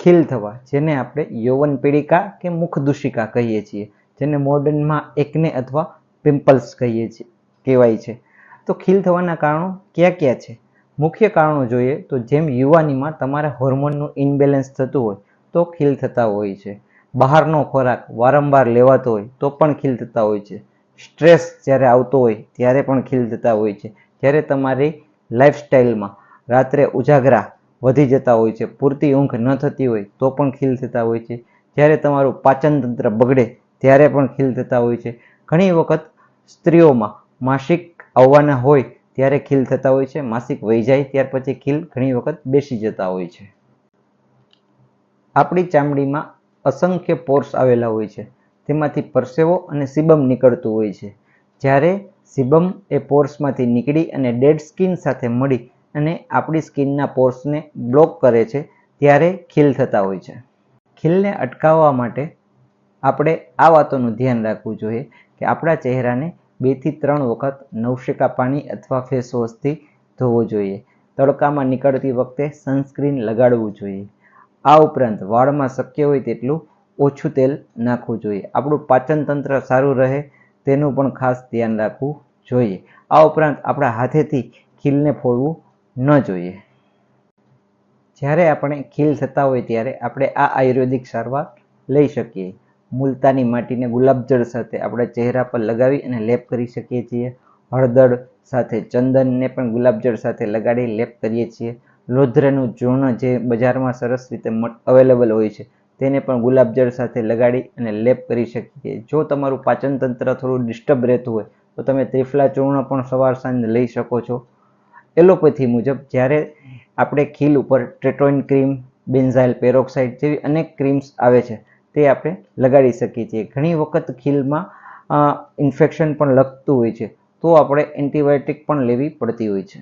ખીલ થવા, જેને આપણે યૌવન પીડિકા કે મુખ દૂષિકા કહીએ છીએ, જેને મોડર્નમાં એકને અથવા પિમ્પલ્સ કહીએ છીએ, કહેવાય છે. તો ખીલ થવાના કારણો કયા કયા છે? મુખ્ય કારણો જોઈએ તો જેમ યુવાનીમાં તમારા હોર્મોનનું ઇનબેલેન્સ થતું હોય, તો ખીલ થતા હોય છે. બહારનો ખોરાક વારંવાર લેવાતો હોય, તો પણ ખીલ થતા હોય છે. સ્ટ્રેસ જ્યારે આવતો હોય, ત્યારે પણ ખીલ થતા હોય છે. જ્યારે તમારી લાઈફસ્ટાઈલમાં રાત્રે ઉજાગરા વધી જતા હોય છે, પૂરતી ઊંઘ ન થતી હોય તો પણ ખીલ થતા હોય છે. જ્યારે તમારું પાચન તંત્ર બગડે ત્યારે પણ ખીલ થતા હોય છે. ઘણી વખત સ્ત્રીઓમાં માસિક આવવાના હોય ત્યારે ખીલ થતા હોય છે, માસિક વહી જાય ત્યાર પછી ખીલ ઘણી વખત બેસી જતા હોય છે. આપણી ચામડીમાં અસંખ્ય પોર્સ આવેલા હોય છે, તેમાંથી પરસેવો અને સિબમ નીકળતું હોય છે. જ્યારે સિબમ એ પોર્સમાંથી નીકળી અને ડેડ સ્કિન સાથે મળી અને આપણી સ્કિનના પોર્સને બ્લોક કરે છે ત્યારે ખીલ થતા હોય છે. ખીલને અટકાવવા માટે આપણે આ વાતોનું ધ્યાન રાખવું જોઈએ કે આપણા ચહેરાને બેથી ત્રણ વખત નવશેકા પાણી અથવા ફેસ વોશથી ધોવો જોઈએ. તડકામાં નીકળતી વખતે સનસ્ક્રીન લગાડવું જોઈએ. આ ઉપરાંત વાળમાં શક્ય હોય તેટલું ઓછું તેલ નાખવું જોઈએ. આપણું પાચન તંત્ર સારું રહે તેનું પણ ખાસ ધ્યાન રાખવું જોઈએ. આ ઉપરાંત આપણા હાથેથી ખીલને ફોડવું ન જોઈએ. જ્યારે આપણે ખીલ થતા હોય ત્યારે આપણે આ આયુર્વેદિક સારવાર લઈ શકીએ. મુલતાની માટીને ગુલાબજળ સાથે આપણે ચહેરા પર લગાવી અને લેપ કરી શકીએ છીએ. હળદર સાથે ચંદનને પણ ગુલાબજળ સાથે લગાડી લેપ કરીએ છીએ. લોધ્રનું ચૂર્ણ જે બજારમાં સરસ રીતે અવેલેબલ હોય છે, તેને પણ ગુલાબજળ સાથે લગાડી અને લેપ કરી શકીએ. જો તમારું પાચન તંત્ર થોડું ડિસ્ટર્બ રહેતું હોય, તો તમે ત્રિફલા ચૂર્ણ પણ સવાર સાંજ લઈ શકો છો. એલોપેથી મુજબ જ્યારે આપણે ખીલ ઉપર ટ્રેટોઇન ક્રીમ, બેન્ઝાઇલ પેરોક્સાઇડ જેવી અનેક ક્રીમ્સ આવે છે, તે આપણે લગાડી શકીએ છીએ. ઘણી વખત ખીલમાં ઇન્ફેક્શન પણ લગતું હોય છે, તો આપણે એન્ટીબાયોટિક પણ લેવી પડતી હોય છે.